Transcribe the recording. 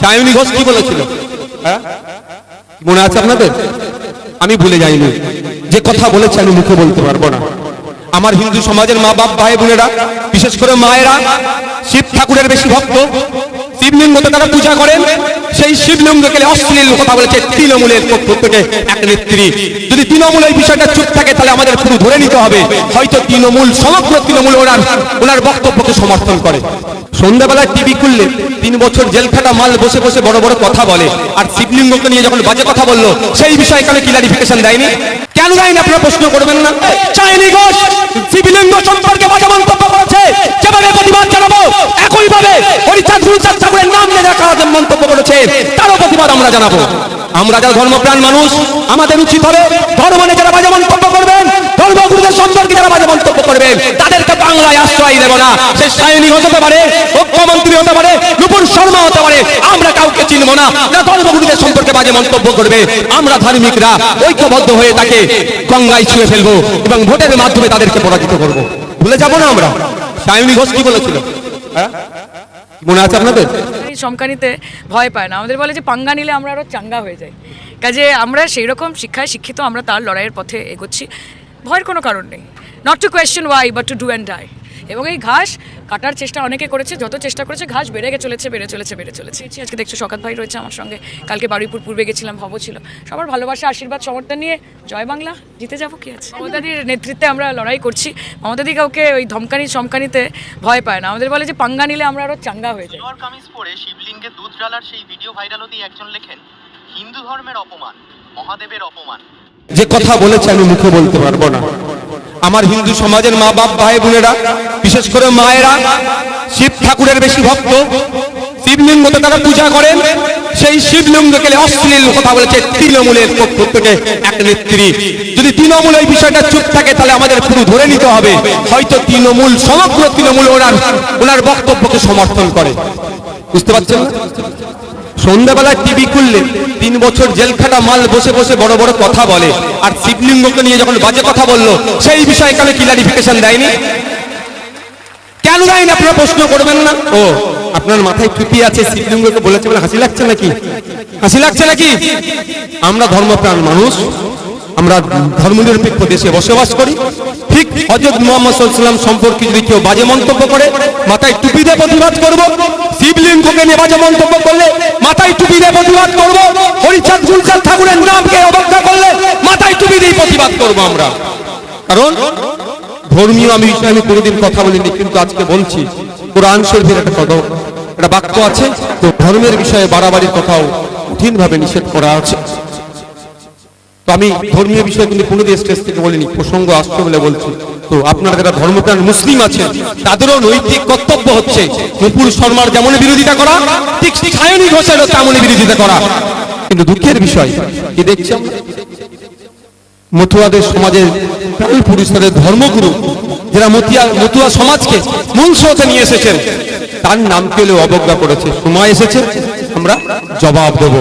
সায়নী ঘোষ কি বলেছিল? হ্যাঁ? মনে আছে আপনাদের? আমি ভুলে যাইনি। যে কথা বলেছে আমি মুখে বলতে পারব না। আমার হিন্দু সমাজের মা বাপ, ভাই বোনেরা, বিশেষ করে মায়েরা, শিব ঠাকুরের বেশি ভক্ত শিবলিঙ্গতে তারা পূজা করেন। সেই শিবলিঙ্গকে অশ্লীল কথা বলেছে, তৃণমূলের পক্ষ থেকে এক নেত্রী। যদি তৃণমূল এই বিষয়টা চুপ থাকে, তাহলে আমাদের পুরো ধরে নিতে হবে। হয়তো তৃণমূল, সমগ্র তৃণমূল ওনার ওনার বক্তব্যকে সমর্থন করে। সন্ধ্যাবেলায় টিভি খুললে তিন বছর জেল খাটা মাল বসে বসে বড় বড় কথা বলে। আর শিবলিঙ্গকে নিয়ে যখন বাজে কথা বলল, সেই বিষয়ে কেন ক্লারিফিকেশন দেয়নি? কেন দেয়নি, আপনারা প্রশ্ন করবেন না? চাইনি শিবলিঙ্গ সম্পর্কে বাজে মন্তব্য করেছে যেভাবে প্রতিবাদ জানাব গুরুচাঁদ ঠাকুরের নাম নিয়ে মন্তব্য করেছে, তারও প্রতিবাদ আমরা জানাব। আমরা যারা ধর্মপ্রাণ মানুষ, আমাদের উচিত হবে ধর্ম নিয়ে যারা বাজে মন্তব্য করবেন ধর্মগুরুদের সম্পর্কে যারা বাজে মন্তব্য করবেন, তাদেরকে বাংলায় আশ্রয় দেব না। সে সায়নী হতে পারে, মুখ্যমন্ত্রী হতে পারে, নুপুর শর্মা হতে পারে, আমরা কাউকে চিনব না ধর্মগুরুদের সম্পর্কে বাজে মন্তব্য করবে। আমরা ধার্মিকরা, ঐক্যবদ্ধ হয়ে তাকে গঙ্গায় ছুঁয়ে ফেলব এবং ভোটের মাধ্যমে তাদেরকে পরাজিত করব। ভুলে যাব না আমরা। সায়নী ঘোষ কি বলেছিল? হ্যাঁ? মনে আছে আপনাদের? সমকানিতে ভয় পায় না। আমাদের বলে যে পাঙ্গা নিলে আমরা আরও চাঙ্গা হয়ে যাই। কাজে আমরা সেই রকম শিক্ষায় শিক্ষিত, আমরা তার লড়াইয়ের পথে এগোচ্ছি। ভয়ের কোনো কারণ নেই। Not to question why but to do and die এবং এই ঘাস কাটার চেষ্টা অনেকে করেছে যত চেষ্টা করেছে ঘাস বেড়ে গে চলেছে বেড়ে চলেছে বেড়ে চলেছে। আজকে দেখছ শকাত ভাই রয়েছে আমার সঙ্গে। কালকে বারুইপুর পূর্বে গেছিলাম ভব ছিল। সবার ভালোবাসা আশীর্বাদ সমর্থন নিয়ে জয় বাংলা জিতে যাব কি আছে? মমতাদির নেতৃত্বে আমরা লড়াই করছি। মমতাদি কাউকে ওই ধমকানি চমকানিতে ভয় পায় না। আমাদের বলে যে পাঙ্গা নিলে আমরা আরও চাঙ্গা হয়ে যাই। সালোয়ার কামিজ পরে শিবলিঙ্গে দুধ জ্বালার সেই ভিডিও ভাইরাল হতেই একজন লেখেন হিন্দু ধর্মের অপমান মহাদেবের অপমান। যে কথা বলেছে আমি মুখে বলতে পারব না। আমার হিন্দু সমাজের মা বাপ, ভাই বোনেরা, বিশেষ করে মায়েরা, শিব ঠাকুরের বেশি ভক্ত, শিবলিঙ্গতে তারা পূজা করেন, সেই শিবলিঙ্গকে অশ্লীল কথা বলেছে তৃণমূলের পক্ষ থেকে এক নেত্রী। যদি তৃণমূল এই বিষয়টা চুপ থাকে, তাহলে আমাদের পুরো ধরে নিতে হবে, হয়তো তৃণমূল, সমগ্র তৃণমূল ওনার ওনার বক্তব্যকে সমর্থন করে। বুঝতে পারছেন না? সন্ধ্যাবেলায় টিভি খুললে তিন বছর জেল খাটা মাল বসে বসে বড় বড় কথা বলে। আর শিবলিঙ্গকে নিয়ে যখন বাজে কথা বলল, সেই বিষয়ে কেন ক্লারিফিকেশন দেয়নি? কেন দেয়নি আপনারা প্রশ্ন করবেন না? ও, আপনার মাথায় টুপি আছে, শিবলিঙ্গকে বলেছে বলে হাসি লাগছে নাকি? হাসি লাগছে নাকি? আমরা ধর্মপ্রাণ মানুষ, আমরা ধর্মনিরপেক্ষ দেশে বসবাস করি। ঠিক হজরত মোহাম্মদ সাল্লাম সম্পর্কে যদি কেউ বাজে মন্তব্য করে, মাথায় টুপি দিয়ে প্রতিবাদ করব। শিবলিঙ্গকে নিয়ে বাজে মন্তব্য করলে মাথায় টুপি দিয়ে প্রতিবাদ করব? হরিচাঁদ গুলচাঁদ ঠাকুরের নামকে অবজ্ঞা করলে মাথায় টুপি দিয়ে প্রতিবাদ করব আমরা। কারণ ধর্মীয়, আমি বিষয়ে আমি কোনোদিন কথা বলিনি, কিন্তু আজকে বলছি, কোরআন শরীফের একটা কথা, একটা বাক্য আছে তো ধর্মের বিষয়ে বাড়াবাড়ির কথাও কঠিনভাবে নিষেধ করা আছে। তো আমি ধর্মীয় বিষয়ে কিন্তু কোনোদিন স্টেজ থেকে বলিনি, প্রসঙ্গ আসছে বলে বলছি। তো আপনারা যারা ধর্মপ্রাণ মুসলিম আছেন, তাদেরও নৈতিক কর্তব্য হচ্ছে নুপুর শর্মার যেমন বিরোধিতা করা, ঠিক সায়নী ঘোষেরও তেমনই বিরোধিতা করা। কিন্তু দুঃখের বিষয়, কি দেখছি মথুয়াদের সমাজের প্রাণ পুরুষদের ধর্মগুরু, যারা মতিয়া, মতুয়া সমাজকে মঞ্চ হতে নিয়ে এসেছেন, তার নাম পেলেও অবজ্ঞা করেছে। সময় এসেছে, আমরা জবাব দেব।